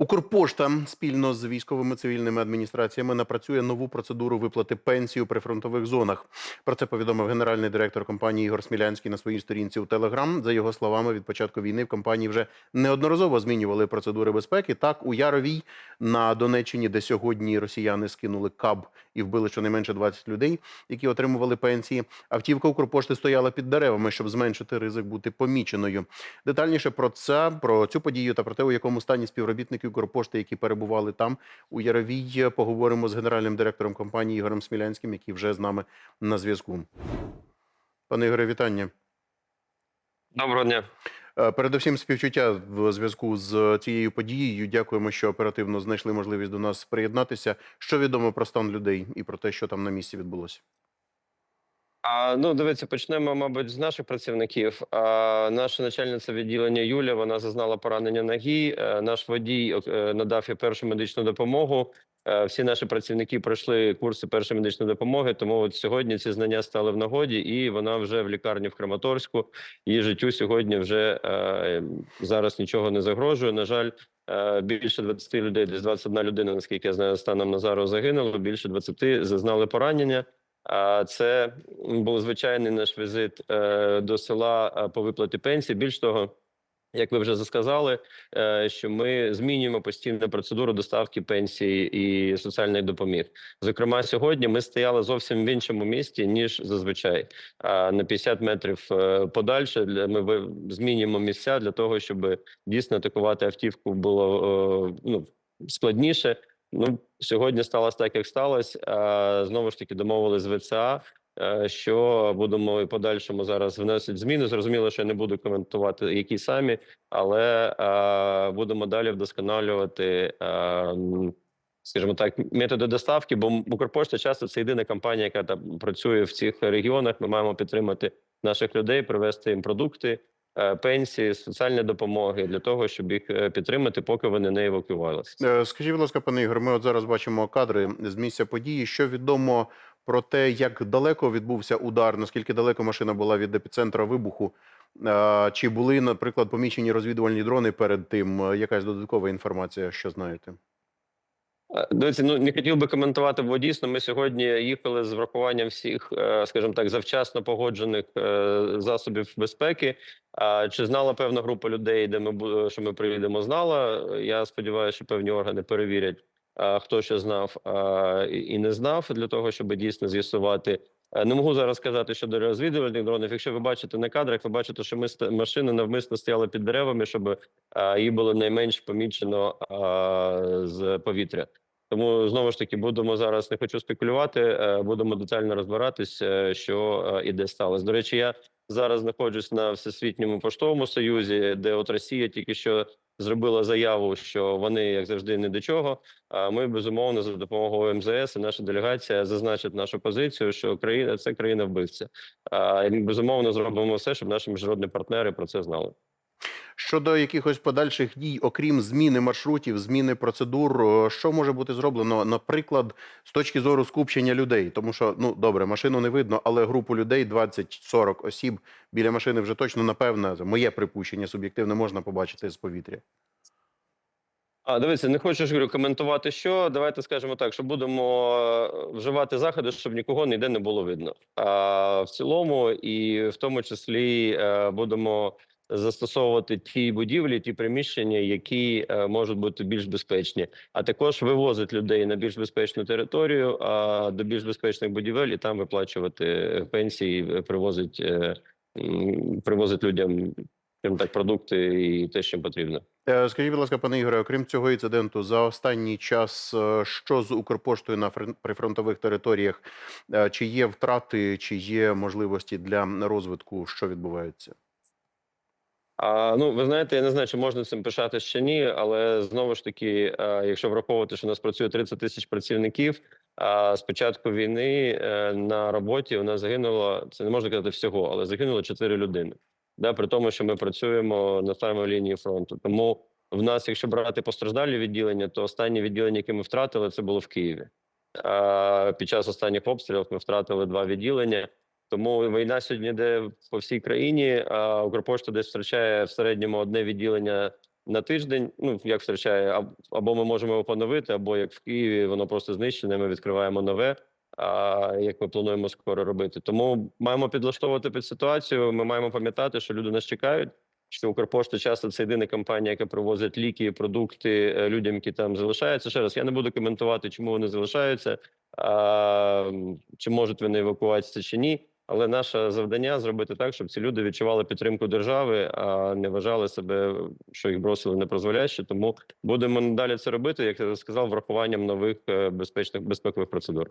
Укрпошта спільно з військовими цивільними адміністраціями напрацює нову процедуру виплати пенсії у прифронтових зонах. Про це повідомив генеральний директор компанії Ігор Смілянський на своїй сторінці у Телеграм. За його словами, від початку війни в компанії вже неодноразово змінювали процедури безпеки. Так, у Яровій на Донеччині, де сьогодні росіяни скинули каб і вбили щонайменше 20 людей, які отримували пенсії. Автівка Укрпошти стояла під деревами, щоб зменшити ризик бути поміченою. Детальніше про це, про цю подію та про те, у якому стані співробітники Укрпошти, які перебували там у Яровій, поговоримо з генеральним директором компанії Ігорем Смілянським, який вже з нами на зв'язку. Пане Ігоре, вітання. Доброго дня. Е, Передусім, співчуття в зв'язку з цією подією. Дякуємо, що оперативно знайшли можливість до нас приєднатися. Що відомо про стан людей і про те, що там на місці відбулося? А, ну, дивіться, почнемо, мабуть, з наших працівників. А, наша начальниця відділення Юля вона зазнала поранення ноги. Е, Наш водій е, надав їй першу медичну допомогу. Е, Всі наші працівники пройшли курси першої медичної допомоги. Тому от сьогодні ці знання стали в нагоді, і вона вже в лікарні в Краматорську. Її життю сьогодні вже зараз нічого не загрожує. На жаль, більше 20 людей, десь 21 людина, наскільки я знаю, станом на зараз загинуло. Більше 20 зазнали поранення. Це був звичайний наш візит е, до села по виплаті пенсії. Більш того, як ви вже сказали, е, що ми змінюємо постійно процедуру доставки пенсії і соціальної допоміг. Зокрема, сьогодні ми стояли зовсім в іншому місті ніж зазвичай. А на 50 метрів е, подальше ми змінюємо місця для того, щоб дійсно атакувати автівку було ну складніше. Ну сьогодні сталося так, як сталося. Знову ж таки домовились з ВЦА, е, що будемо і подальшому зараз вносити зміни. Зрозуміло, що я не буду коментувати, які самі, але будемо далі вдосконалювати. Скажімо так, методи доставки, бо Укрпошта часто це єдина компанія, яка там працює в цих регіонах. Ми маємо підтримати наших людей, привезти їм продукти, пенсії, соціальні допомоги для того, щоб їх е, підтримати, поки вони не евакуювалися. Е, Скажіть, будь ласка, пане Ігор, ми от зараз бачимо кадри з місця події. Що відомо про те, як далеко відбувся удар, наскільки далеко машина була від епіцентра вибуху? Е, Чи були, наприклад, помічені розвідувальні дрони перед тим? Е, Якась додаткова інформація, що знаєте? Е, Дивіться, ну не хотів би коментувати, бо дійсно ми сьогодні їхали з врахуванням всіх, е, скажімо так, завчасно погоджених е, засобів безпеки. Чи знала певна група людей, де ми що ми приїдемо? Знала. Я сподіваюся, що певні органи перевірять, хто що знав і не знав для того, щоб дійсно з'ясувати. Е, Не можу зараз сказати щодо розвідувальних дронів. Якщо ви бачите на кадрах, ви бачите, що ми машини навмисно стояли під деревами, щоб її було найменш помічено з повітря. Тому знову ж таки будемо зараз. Не хочу спекулювати. е, Будемо детально розбиратись, е, що е, і де сталося. До речі, я зараз знаходжусь на всесвітньому поштовому союзі, де от Росія тільки що зробила заяву, що вони, як завжди, не до чого. А ми безумовно за допомогою МЗС і наша делегація зазначить нашу позицію, що Україна це країна вбивця. А безумовно зробимо все, щоб наші міжнародні партнери про це знали. Щодо якихось подальших дій, окрім зміни маршрутів, зміни процедур, що може бути зроблено, наприклад, з точки зору скупчення людей? Тому що ну добре, машину не видно, але групу людей 20-40 осіб біля машини вже точно напевне, моє припущення суб'єктивне можна побачити з повітря. А дивіться, не хочу ж говорю, коментувати, що давайте скажемо так, що будемо е, вживати заходи, щоб нікого ніде не було видно. А в цілому, і в тому числі е, будемо застосовувати ті будівлі, ті приміщення, які е, можуть бути більш безпечні, а також вивозити людей на більш безпечну територію, а до більш безпечних будівель і там виплачувати пенсії, е, привозить, е, привозить людям скажімо так, продукти і те, що потрібно. Скажіть, будь ласка, пане Ігоре, окрім цього інциденту, за останній час що з Укрпоштою на прифронтових територіях? Чи є втрати, чи є можливості для розвитку, що відбувається? А, ну, ви знаєте, я не знаю, чи можна цим пишатися чи ні, але знову ж таки, якщо враховувати, що у нас працює 30 тисяч працівників, а з початку війни е, на роботі у нас загинуло це не можна казати всього, але загинуло 4 людини. Да, при тому, що ми працюємо на самій лінії фронту. Тому в нас, якщо брати постраждалі відділення, то останнє відділення, яке ми втратили, це було в Києві. А, під час останніх обстрілів ми втратили два відділення. Тому війна сьогодні йде по всій країні. А Укрпошта десь втрачає в середньому одне відділення на тиждень. Ну як втрачає, або ми можемо його поновити, або як в Києві воно просто знищене. Ми відкриваємо нове. А як ми плануємо скоро робити, тому маємо підлаштовувати під ситуацію. Ми маємо пам'ятати, що люди нас чекають. Що Укрпошта часто це єдина компанія, яка привозить ліки, продукти е, людям, які там залишаються. Ще раз я не буду коментувати, чому вони залишаються, а, чи можуть вони евакуатися чи ні. Але наше завдання зробити так, щоб ці люди відчували підтримку держави, а не вважали себе, що їх бросили непризволяще. Тому будемо надалі це робити, як я сказав, врахуванням нових е, безпечних безпекових процедур.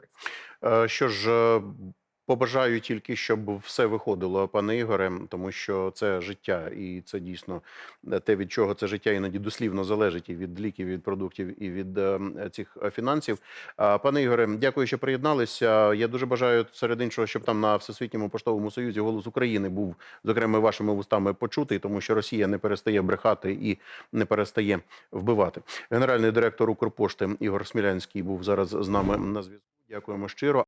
Е, Що ж, е, побажаю тільки, щоб все виходило, пане Ігоре, тому що це життя, і це дійсно е, те, від чого це життя іноді дослівно залежить і від ліків, і від продуктів, і від е, цих е, фінансів. Пане Ігоре, дякую, що приєдналися. Я дуже бажаю серед іншого, щоб там на Всесвітньому поштовому союзі голос України був зокрема вашими вустами почутий, тому що Росія не перестає брехати і не перестає вбивати. Генеральний директор Укрпошти Ігор Смілянський був зараз з нами на зв'язку. Дякуємо щиро.